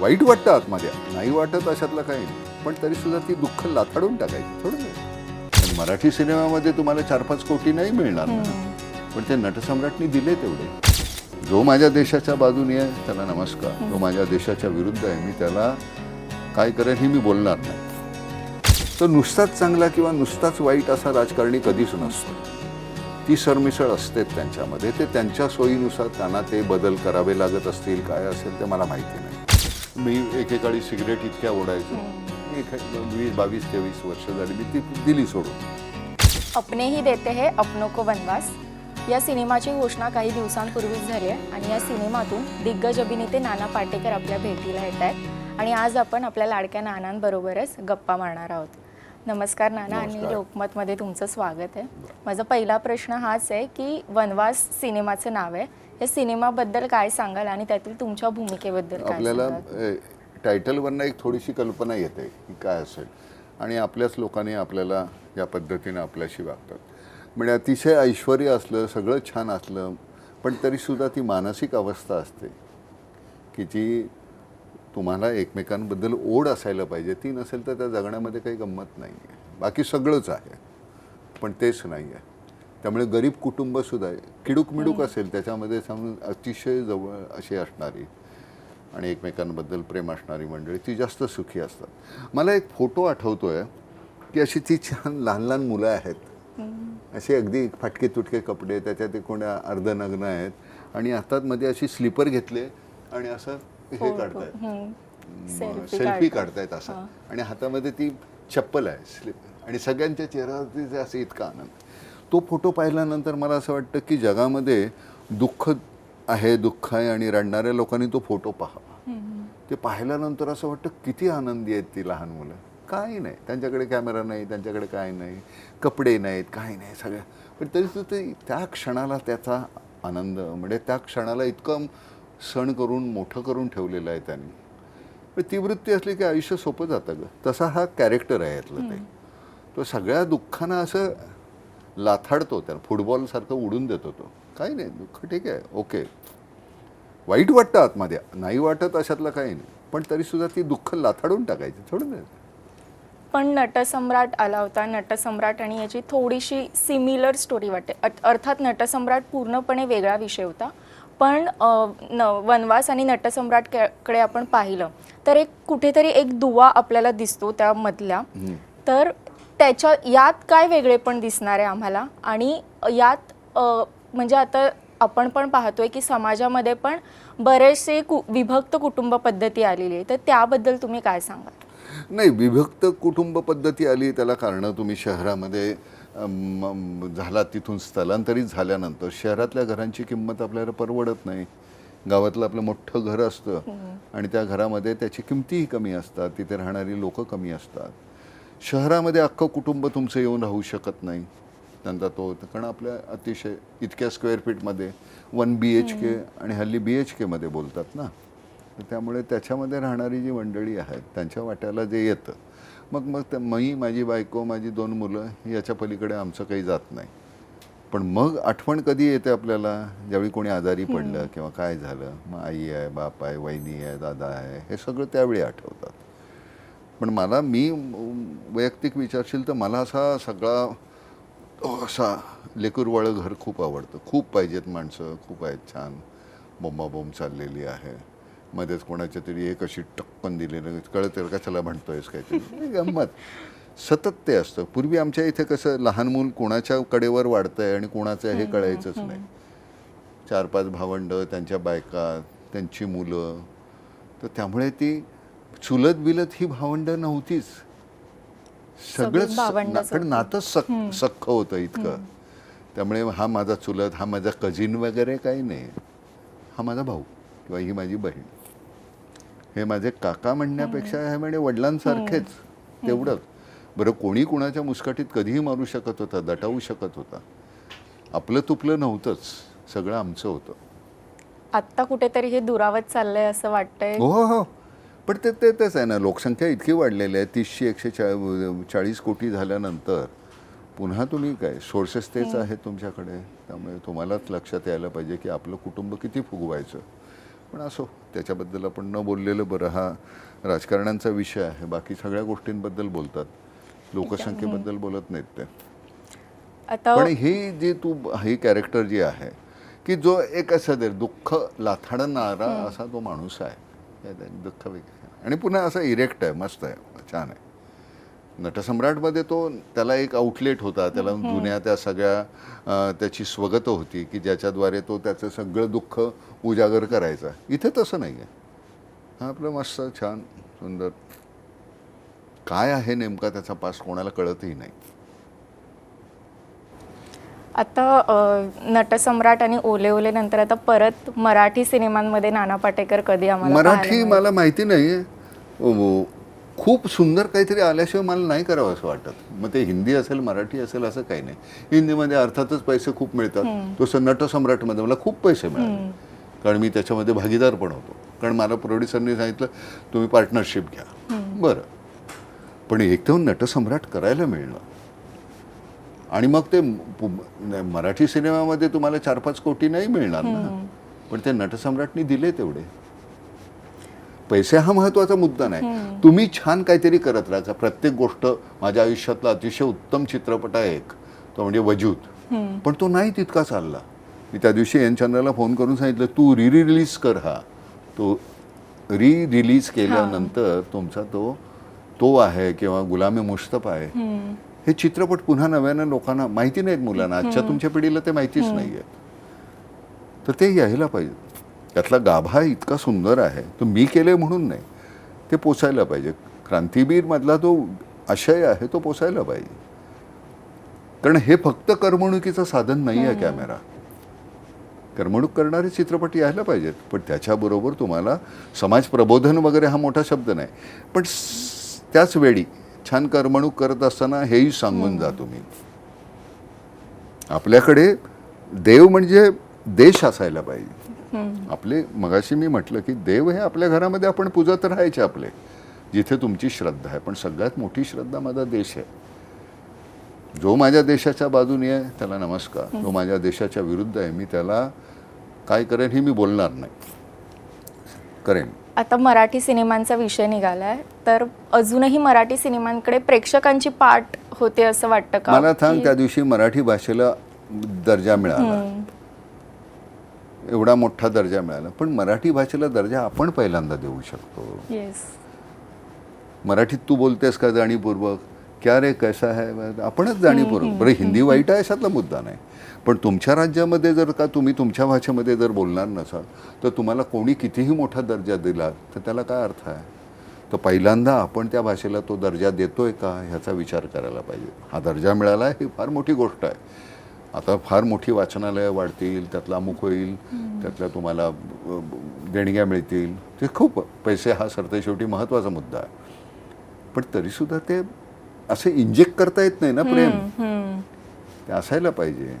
वाईट वाटतं आतमध्ये. नाही वाटत अशातलं काही नाही. पण तरी सुद्धा ती दुःख लाथाडून टाकायची थोडं मराठी सिनेमामध्ये तुम्हाला चार पाच कोटी नाही मिळणार ना? पण ते नटसम्राटनी दिले तेवढे. जो माझ्या देशाच्या बाजूने आहे त्याला नमस्कार. जो माझ्या देशाच्या विरुद्ध आहे मी त्याला काय करेल हे मी बोलणार नाही. तर नुसताच चांगला किंवा नुसताच वाईट असा राजकारणी कधीच नसतो. ती सरमिसळ असते त्यांच्यामध्ये. ते त्यांच्या सोयीनुसार त्यांना ते बदल करावे लागत असतील काय असेल ते मला माहिती नाही. मी एकेकाळी सिगरेट इतक्या ओढायचो. वीस बावीस तेवीस वर्ष झाली. मी ती दिली सोडून. अपने ही देते हे अपनो को वनवास. या सिनेमाची घोषणा काही दिवसांपूर्वीच झाली आहे आणि या सिनेमातून दिग्गज अभिनेते नाना पाटेकर आपल्या भेटीला येत आहेत. आणि आज आपण आपल्या लाडक्या नानांबरोबरच गप्पा मारणार आहोत. नमस्कार नाना आणि नमस्कार. लोकमतमध्ये तुमचं स्वागत आहे. माझा पहिला प्रश्न हाच आहे की वनवास सिनेमाचं नाव आहे. या सिनेमाबद्दल काय सांगाल आणि त्यातील तुमच्या भूमिकेबद्दल काय आपल्याला सांगाल? टायटलवरनं एक थोडीशी कल्पना येते की काय असेल. आणि आपल्याच लोकांनी आपल्याला या पद्धतीनं आपल्याशी वागतात. म्हणजे अतिशय ऐश्वर असलं सगळं छान असलं पण तरीसुद्धा ती मानसिक अवस्था असते. की जी तुम्हाला एकमेकांबद्दल ओढ असायला पाहिजे. ती नसेल तर त्या जगण्यामध्ये काही गंमत नाही आहे बाकी सगळंच आहे. पण तेच नाही आहे त्यामुळे गरीब कुटुंबसुद्धा आहे. किडूक मिडूक असेल त्याच्यामध्ये समजून अतिशय जवळ अशी असणारी आणि एकमेकांबद्दल प्रेम असणारी मंडळी ती जास्त सुखी असतात. मला एक फोटो आठवतोय की अशी ती छान लहान लहान मुलं आहेत. असे अगदी फाटके तुटके कपडे त्याच्यात ते कोण्या अर्धनग्न आहेत. आणि हातातमध्ये अशी स्लीपर घेतले आणि असं हे काढतायत. हम्म. Selfie selfie. काढतायत असं. आणि हातामध्ये ती चप्पल आहे स्लीप. आणि सगळ्यांच्या चेहऱ्यावरती जे असं इतका आनंद. तो फोटो पाहिल्यानंतर मला असं वाटतं की जगामध्ये दुःख आहे दुःख आहे आणि रडणाऱ्या लोकांनी तो फोटो पाहावा. ते पाहिल्यानंतर असं वाटतं किती आनंदी आहेत ती लहान मुलं. काही नाही. त्यांच्याकडे कॅमेरा नाही त्यांच्याकडे काय नाही. कपडे नाहीत काही नाही सगळ्या पण तरी सुद्धा ते त्या क्षणाला त्याचा आनंद म्हणजे त्या क्षणाला इतकं सण करून मोठं करून ठेवलेलं आहे त्यांनी. ती वृत्ती असली की आयुष्य सोपं जातं ग. तसा हा कॅरेक्टर आहे यातलं ते. तो सगळ्या दुःखानं असं लाथाडतो त्या फुटबॉलसारखं उडून देतो तो. काही नाही दुःख ठीक आहे ओके वाईट वाटतं आतमध्ये. नाही वाटत अशातलं काही नाही. पण तरीसुद्धा ती दुःख लाथाडून टाकायची. थोडं नाही. पण नटसम्राट आला होता. नटसम्राट आणि याची थोडीशी सिमिलर स्टोरी वाटते अर्थात नटसम्राट पूर्णपणे वेगळा विषय होता. पण न वनवास आणि नटसम्राटकडे आपण पाहिलं तर एक कुठेतरी एक दुवा आपल्याला दिसतो त्यामधल्या तर त्याच्या यात काय वेगळेपण दिसणार आहे आम्हाला? आणि यात म्हणजे आता आपण पण पाहतोय की समाजामध्ये पण बरेचसे कु विभक्त कुटुंब पद्धती आलेली आहे. तर त्याबद्दल तुम्ही काय सांगाल? नाही विभक्त कुटुंब पद्धती आली त्याला कारणं तुम्ही शहरामध्ये झाला तिथून स्थलांतरित झाल्यानंतर शहरातल्या घरांची किंमत आपल्याला परवडत नाही. गावातलं आपलं मोठं घर असतं आणि त्या घरामध्ये त्याची किमतीही कमी असतात. तिथे राहणारी लोकं कमी असतात. शहरामध्ये अख्खं कुटुंब तुमचं येऊन राहू शकत नाही. त्यांचा तो कारण आपल्या अतिशय इतक्या स्क्वेअर फीटमध्ये वन बी एच के आणि हल्ली बी एच केमध्ये बोलतात ना. त्यामुळे त्याच्यामध्ये राहणारी जी मंडळी आहेत त्यांच्या वाट्याला जे येतं मग मग त्या- मी माझी बायको माझी दोन मुलं याच्या पलीकडे आमचं काही जात नाही. पण मग आठवण कधी येते आपल्याला? ज्यावेळी कोणी आजारी पडलं किंवा काय झालं? मग आई आहे बाप आहे वहिनी आहे दादा आहे हे सगळं त्यावेळी आठवतात. पण मला मी वैयक्तिक विचारशील तर मला असा सगळा असा लेकरवाळं घर खूप आवडतं. खूप पाहिजेत माणसं खूप आहेत छान. बोंबाबोंब चाललेली आहे. मध्येच कोणाच्या तरी एक अशी टक्कन दिलेलं कळत कशाला म्हणतोयस काहीतरी? गंमत. सतत ते असतं. पूर्वी आमच्या इथे कसं लहान मूल कोणाच्या कडेवर वाढतंय आणि कोणाचं हे कळायचंच नाही. चार पाच भावंड त्यांच्या बायका त्यांची मुलं. तर त्यामुळे ती चुलत बिलत ही भावंड नव्हतीच. सगळंच ना- कारण नातं सख सख्ख होतं इतकं. त्यामुळे हा माझा चुलत हा माझा कझिन वगैरे काही नाही. हा माझा भाऊ किंवा ही माझी बहीण. हे माझे काका म्हणण्यापेक्षा हे म्हणजे वडिलांसारखेच. तेवढंच. बरं कोणी कुणाच्या मुस्काटीत कधीही मारू शकत होता दटावू शकत होता. आपलं तुपलं नव्हतंच. सगळं आमचं होतं. आत्ता कुठेतरी हे दुरावत चाललंय असं वाटतंय. हो हो. पण ते ते तेच आहे ना. लोकसंख्या इतकी वाढलेली आहे. तीसशे एकशे चाळीस कोटी झाल्यानंतर पुन्हा तुम्ही काय? सोर्सेस तेच आहेत तुमच्याकडे. त्यामुळे तुम्हालाच लक्षात यायला पाहिजे की आपलं कुटुंब किती फुगवायचं. पण असो त्याच्याबद्दल आपण न बोललेलं बरं. हा राजकारण्यांचा विषय आहे. बाकी सगळ्या गोष्टींबद्दल बोलतात. लोकसंख्येबद्दल बोलत नाहीत ते. पण ही जी तू ही कॅरेक्टर जी आहे की जो एक असं दे दुःख लाथाडणारा असा तो माणूस आहे. दुःख आणि पुन्हा असा इरेक्ट आहे मस्त आहे छान आहे. नटसम्राटमध्ये तो त्याला एक आउटलेट होता. त्याला जुन्या त्या सगळ्या त्याची स्वगत होती की ज्याच्याद्वारे तो त्याचं सगळं दुःख उजागर करायचा. इथे तसं नाही आहे हा आपलं मस्त छान सुंदर. काय आहे नेमका त्याचा पास कोणाला कळतही नाही. आता नटसम्राट आणि ओले ओले नंतर आता परत मराठी सिनेमांमध्ये नाना पाटेकर कधी आम्हाला मराठी? मला माहिती नाही खूप सुंदर काहीतरी आल्याशिवाय मला नाही करावं असं वाटत. मग ते हिंदी असेल मराठी असेल असं काही नाही. हिंदीमध्ये अर्थातच पैसे खूप मिळतात. तसं नटसम्राटमध्ये मला खूप पैसे मिळाले. कारण मी त्याच्यामध्ये भागीदार पण होतो. कारण मला प्रोड्युसरनी सांगितलं तुम्ही पार्टनरशिप घ्या. बरं. पण एकदम नटसम्राट करायला मिळणं आणि मग ते मराठी सिनेमामध्ये तुम्हाला चार पाच कोटी नाही मिळणार ना. पण ते नटसम्राटनी दिले तेवढे. पैसे हा महत्त्वाचा मुद्दा नाही. तुम्ही छान काहीतरी करत राहा. प्रत्येक गोष्ट माझ्या आयुष्यातला अतिशय उत्तम चित्रपट आहे एक तो म्हणजे वजूद. पण तो नाही तितका चालला. मी त्या दिवशी एन चंद्राला फोन करून सांगितलं तू री रिलीज कर हा. तो री रिलीज केल्यानंतर तुमचा तो तो आहे किंवा गुलामी मुस्तफा आहे. हे चित्रपट पुन्हा नव्यानं लोकांना माहिती नाहीत मुलांना. आजच्या तुमच्या पिढीला ते माहितीच नाहीये तर ते यायला पाहिजे. त्यातला गाभा इतका सुंदर आहे. तो मी केले म्हणून नाही. ते पोचायला पाहिजे. क्रांतीवीर मधला तो आशय आहे तो पोचायला पाहिजे. कारण हे फक्त करमणुकीचं साधन नाही आहे कॅमेरा. करमणूक करणारे चित्रपट यायला पाहिजेत. पण त्याच्याबरोबर तुम्हाला समाज प्रबोधन वगैरे हा मोठा शब्द नाही. पण त्याच वेळी छान करमणूक करत असताना हेही सांगून जा तुम्ही. आपल्याकडे देव म्हणजे देश असायला पाहिजे. आपले मगाशी मी म्हटलं की देव हे आपल्या घरामध्ये आपण पूजत राहायचे आपले. जिथे तुमची श्रद्धा आहे. पण सगळ्यात मोठी श्रद्धा माझा देश आहे. जो माझ्या देशाच्या बाजूने आहे त्याला नमस्कार. जो माझ्या देशाच्या विरुद्ध आहे मी त्याला काय करेन हे मी बोलणार नाही. करेन. आता मराठी सिनेमांचा विषय निघालाय. तर अजूनही मराठी सिनेमांकडे प्रेक्षकांची पाठ होते असं वाटतं का? मला सांग त्या दिवशी मराठी भाषेला दर्जा मिळाला. एवढा मोठा दर्जा मिळाला. पण मराठी भाषेला दर्जा आपण पहिल्यांदा देऊ शकतो. येस मराठीत तू बोलतेस का जाणीवपूर्वक? क्या रे कैसा है? आपणच जाणीवपूर्वक. बरं हिंदी वाईट आहे अशातला मुद्दा नाही. पण तुमच्या राज्यामध्ये जर का तुम्ही तुमच्या भाषेमध्ये जर बोलणार नसाल तर तुम्हाला कोणी कितीही मोठा दर्जा दिला तर त्याला काय अर्थ आहे? तर पहिल्यांदा आपण त्या भाषेला तो दर्जा देतोय का? ह्याचा विचार करायला पाहिजे. हा दर्जा मिळाला ही फार मोठी गोष्ट आहे. आता फार मोठी वाचनालयं वाढतील त्यातला अमुक होईल त्यातल्या तुम्हाला देणग्या मिळतील. ते खूप पैसे हा सरते शेवटी महत्त्वाचा मुद्दा आहे. पण तरीसुद्धा ते असे इंजेक्ट करता येत नाही ना प्रेम. ते असायला पाहिजे.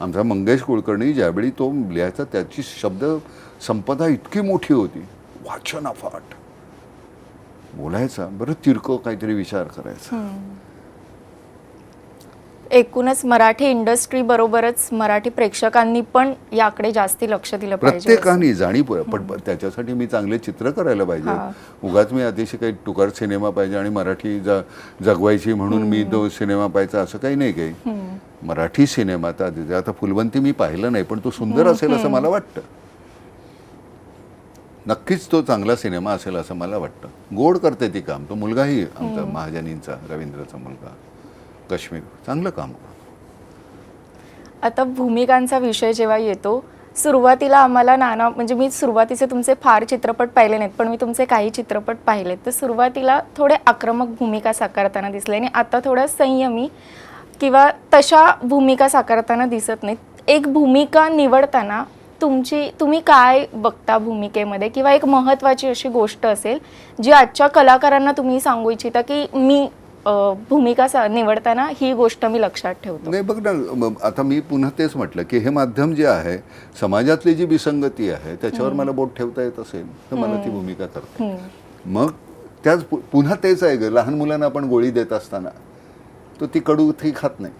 आमचा मंगेश कुलकर्णी ज्यावेळी तो लिहायचा त्याची शब्द संपदा इतकी मोठी होती. वाचन अफाट बोलायचा बरं तिरकं काहीतरी विचार करायचा. एकूणच मराठी इंडस्ट्री बरोबरच मराठी प्रेक्षकांनी पण याकडे जास्ती लक्ष दिलं पाहिजे प्रत्येकाने जाणीव पण त्याच्यासाठी मी चांगले चित्र करायला. पाहिजे. उगाच मी अतिशय काही टुकार सिनेमा पाहिजे आणि मराठी जगवायची म्हणून मी तो सिनेमा पाहायचा असं काही नाही काही. मराठी सिनेमा आता आता फुलवंती मी पाहिलं नाही पण तो सुंदर असेल असं मला वाटतं. नक्कीच तो चांगला सिनेमा असेल असं मला वाटतं. गोड करते ती काम. तो मुलगाही आमचा महाजनींचा रवींद्रचा मुलगा. काश्मीर. चांगलं काम आता भूमिकांचा विषय जेव्हा येतो सुरुवातीला आम्हाला नाना म्हणजे मी सुरुवातीचे तुमचे फार चित्रपट पाहिले नाहीत पण मी तुमचे काही चित्रपट पाहिलेत तर सुरुवातीला थोडे आक्रमक भूमिका साकारताना दिसले आणि आता थोडं संयमी किंवा तशा भूमिका साकारताना दिसत नाहीत. एक भूमिका निवडताना तुमची तुम्ही काय बघता भूमिकेमध्ये? किंवा एक महत्त्वाची अशी गोष्ट असेल जी आजच्या कलाकारांना तुम्ही सांगू इच्छिता की मी भूमिका निवडताना ही गोष्ट मी लक्षात ठेवतो. नाही बघ ना आता मी पुन्हा तेच म्हटलं की हे माध्यम जे आहे समाजातली जी विसंगती आहे त्याच्यावर मला बोट ठेवता येत असेल तर मला ती भूमिका करते. मग त्याच पुन्हा तेच आहे ग लहान मुलांना आपण गोळी देत असताना तो ती कडू ती खात नाही.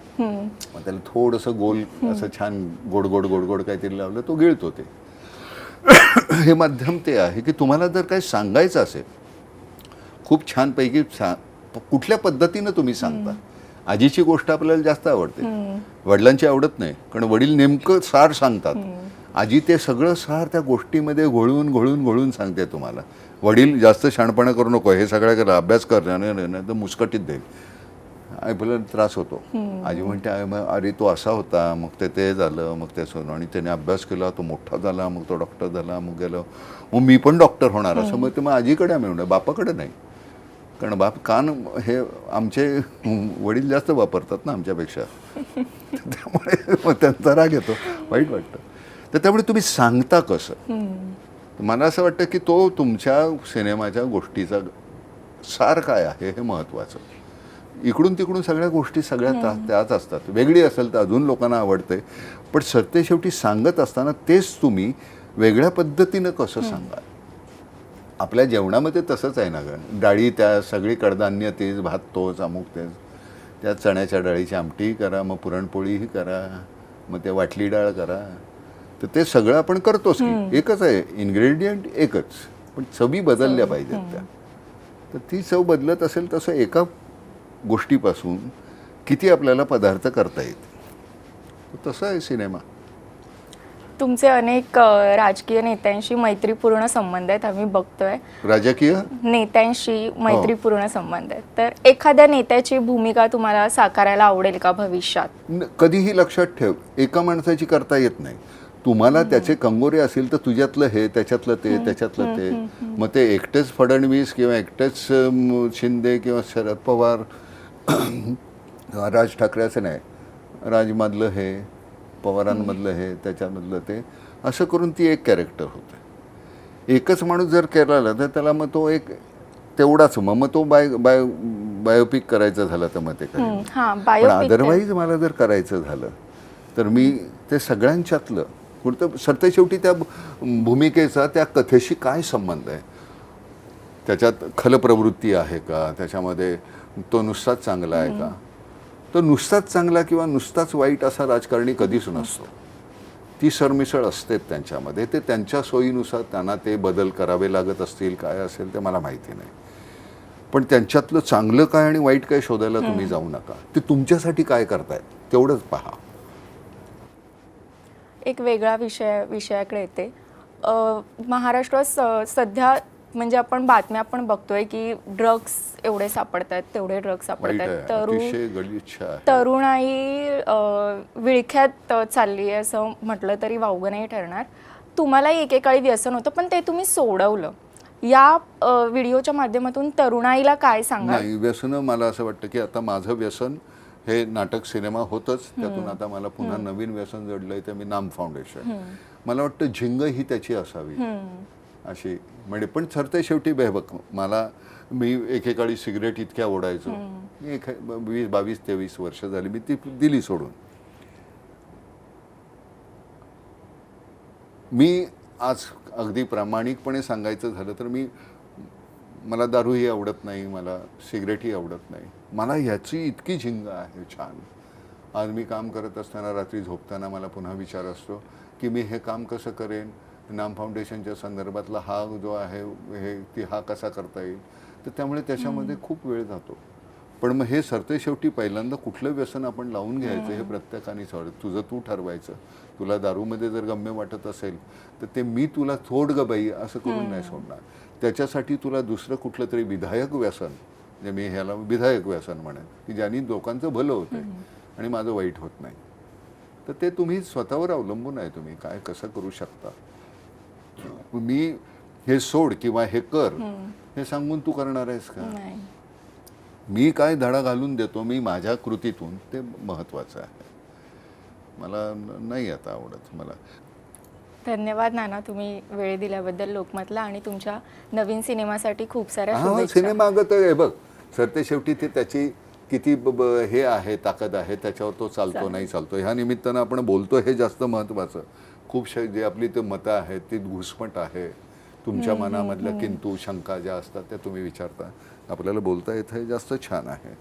मग त्याला थोडंसं गोल असं छान गोड गोड गोड गोड काहीतरी लावलं तो गिळतो ते. हे माध्यम ते आहे की तुम्हाला जर काही सांगायचं असेल खूप छानपैकी सा कुठल्या पद्धतीनं तुम्ही सांगता? आजीची गोष्ट आपल्याला जास्त आवडते. वडिलांची आवडत नाही कारण वडील नेमकं सार सांगतात. आजी ते सगळं सार त्या गोष्टीमध्ये घोळून घोळून घोळून सांगते तुम्हाला. वडील जास्त शहाणपणा करू नको हे सगळं कर अभ्यास कर तर मुस्कटीत देईल. आपल्याला त्रास होतो. आजी म्हणते "अरे तो असा होता मग ते ते झालं मग ते असं आणि त्याने अभ्यास केला तो मोठा झाला मग तो डॉक्टर झाला मग गेलो. मग मी पण डॉक्टर होणार असं मग ते मग आजीकडे म्हणतो बापाकडे नाही. कारण बाप कान हे आमचे वडील जास्त वापरतात ना आमच्यापेक्षा. त्यामुळे मग त्यांचा राग येतो वाईट वाटतं. तर त्यामुळे तुम्ही सांगता कसं? मला असं वाटतं की तो तुमच्या सिनेमाच्या गोष्टीचा सार काय आहे हे महत्त्वाचं इकडून तिकडून सगळ्या गोष्टी सगळ्या त्या- त्याच असतात. वेगळी असेल तर अजून लोकांना आवडते. पण सरते शेवटी सांगत असताना तेच तुम्ही वेगळ्या पद्धतीनं कसं सांगाल? आपल्या जेवणामध्ये तसंच आहे ना गं. डाळी त्या सगळी कडधान्य तेच भात तोच अमुक तेच. त्या चण्याच्या डाळीची आमटीही करा मग पुरणपोळीही करा मग ते वाटली डाळ करा. तर ते सगळं आपण करतोच की. एकच आहे इन्ग्रेडियंट एकच. पण चवी बदलल्या पाहिजेत त्या. तर ती चव बदलत असेल तसं एका गोष्टीपासून किती आपल्याला पदार्थ करता येते तसं आहे सिनेमा. तुमचे अनेक अ, राजकीय नेत्यांशी मैत्रीपूर्ण संबंध आहेत आम्ही बघतोय. राजकीय? नेत्यांशी मैत्रीपूर्ण संबंध आहेत. तर एखाद्या नेत्याची भूमिका तुम्हाला साकारायला आवडेल का भविष्यात? न- कधीही लक्षात ठेव एका माणसाची करता येत नाही. तुम्हाला त्याचे कंगोरे असेल तर तुझ्यातलं हे त्याच्यातलं ते त्याच्यातलं ते. मग ते एकटेच फडणवीस किंवा एकटेच अम, शिंदे किंवा शरद पवार किंवा राज ठाकरे असं नाही. राजमधलं हे. पवारांमधलं हे त्याच्यामधलं ते असं करून ती एक कॅरेक्टर होते. एकच माणूस जर केला तर त्याला मग तो एक तेवढाच मग मग तो बाय बाय बायोपिक करायचा झाला तर मग ते पण अदरवाईज मला जर करायचं झालं तर मी ते सगळ्यांच्यातलं कुठं सरते शेवटी त्या भूमिकेचा त्या कथेशी काय संबंध आहे? त्याच्यात खलप्रवृत्ती आहे का? त्याच्यामध्ये तो नुसताच चांगला आहे का? तो नुसताच चांगला किंवा नुसताच वाईट असा राजकारणी कधीच नसतो. ती सरमिसळ असते त्यांच्यामध्ये. ते त्यांच्या सोयीनुसार त्यांना ते बदल करावे लागत असतील काय असेल ते मला माहिती नाही. पण त्यांच्यातलं चांगलं काय आणि वाईट काय शोधायला तुम्ही जाऊ नका. ते तुमच्यासाठी काय करतायत तेवढंच पहा. एक वेगळा विषय विषयाकडे येते. महाराष्ट्रात सध्या म्हणजे आपण बातम्या पण बघतोय की ड्रग्स एवढे सापडतात तेवढे ड्रग्स वाईट सापडतात आहे. तरुण तरुणाई विळख्यात चालली आहे असं म्हटलं तरी वावगं नाही ठरणार. तुम्हालाही एकेकाळी व्यसन होतं पण ते तुम्ही सोडवलं. या व्हिडिओच्या माध्यमातून तरुणाईला काय नाही व्यसन मला असं वाटतं की आता माझं व्यसन हे नाटक सिनेमा होतच. त्यातून आता मला पुन्हा नवीन व्यसन जडलंय ते मी नाम फाउंडेशन. मला वाटतं झिंग ही त्याची असावी. अशी म्हणजे पण सरते शेवटी बेबक मला मी एकेकाळी सिगरेट इतक्या ओढायचो. मी एक वीस बावीस तेवीस वर्ष झाली. मी ती दिली सोडून. मी आज अगदी प्रामाणिकपणे सांगायचं झालं तर मी मला दारूही आवडत नाही. मला सिगरेटही आवडत नाही. मला ह्याची इतकी झिंग आहे छान. आज मी काम करत असताना रात्री झोपताना मला पुन्हा विचार असतो की मी हे काम कसं करेन? नाम फाउंडेशनच्या संदर्भातला हा जो आहे हे ती हा कसा करता येईल? तर त्यामुळे त्याच्यामध्ये खूप वेळ जातो. पण मग हे सरते शेवटी पहिल्यांदा कुठलं व्यसन आपण लावून घ्यायचं हे प्रत्येकाने सवड तुझं तू ठरवायचं. तुला दारूमध्ये जर गम्य वाटत असेल तर ते मी तुला सोड ग बाई असं करून नाही सोडणार. त्याच्यासाठी तुला दुसरं कुठलं तरी विधायक व्यसन म्हणजे मी ह्याला विधायक व्यसन म्हणेन की ज्यांनी लोकांचं भलं होतंय आणि माझं वाईट होत नाही. तर ते तुम्ही स्वतःवर अवलंबून आहे तुम्ही. काय कसं करू शकता? मी हे सोड किंवा हे कर हे सांगून तू करणार आहेस का? नाही. मी काय धडा घालून देतो मी माझ्या कृतीतून ते महत्वाचं आहे. मला नाही आता आवडत मला. धन्यवाद नाना तुम्ही वेळ दिल्याबद्दल लोकमतला आणि तुमच्या नवीन सिनेमासाठी खूप साऱ्या सिनेमा अगं तर हे बघ सरते शेवटी ते त्याची किती हे आहे ताकद आहे त्याच्यावर तो चालतो नाही चालतो. ह्या निमित्तानं आपण बोलतो हे जास्त महत्त्वाचं खूपशे जे आपली ते मतं आहेत ती घुसमट आहे. तुमच्या मनामधल्या किंतू शंका ज्या असतात त्या तुम्ही विचारता. आपल्याला बोलता येतं हे जास्त छान आहे.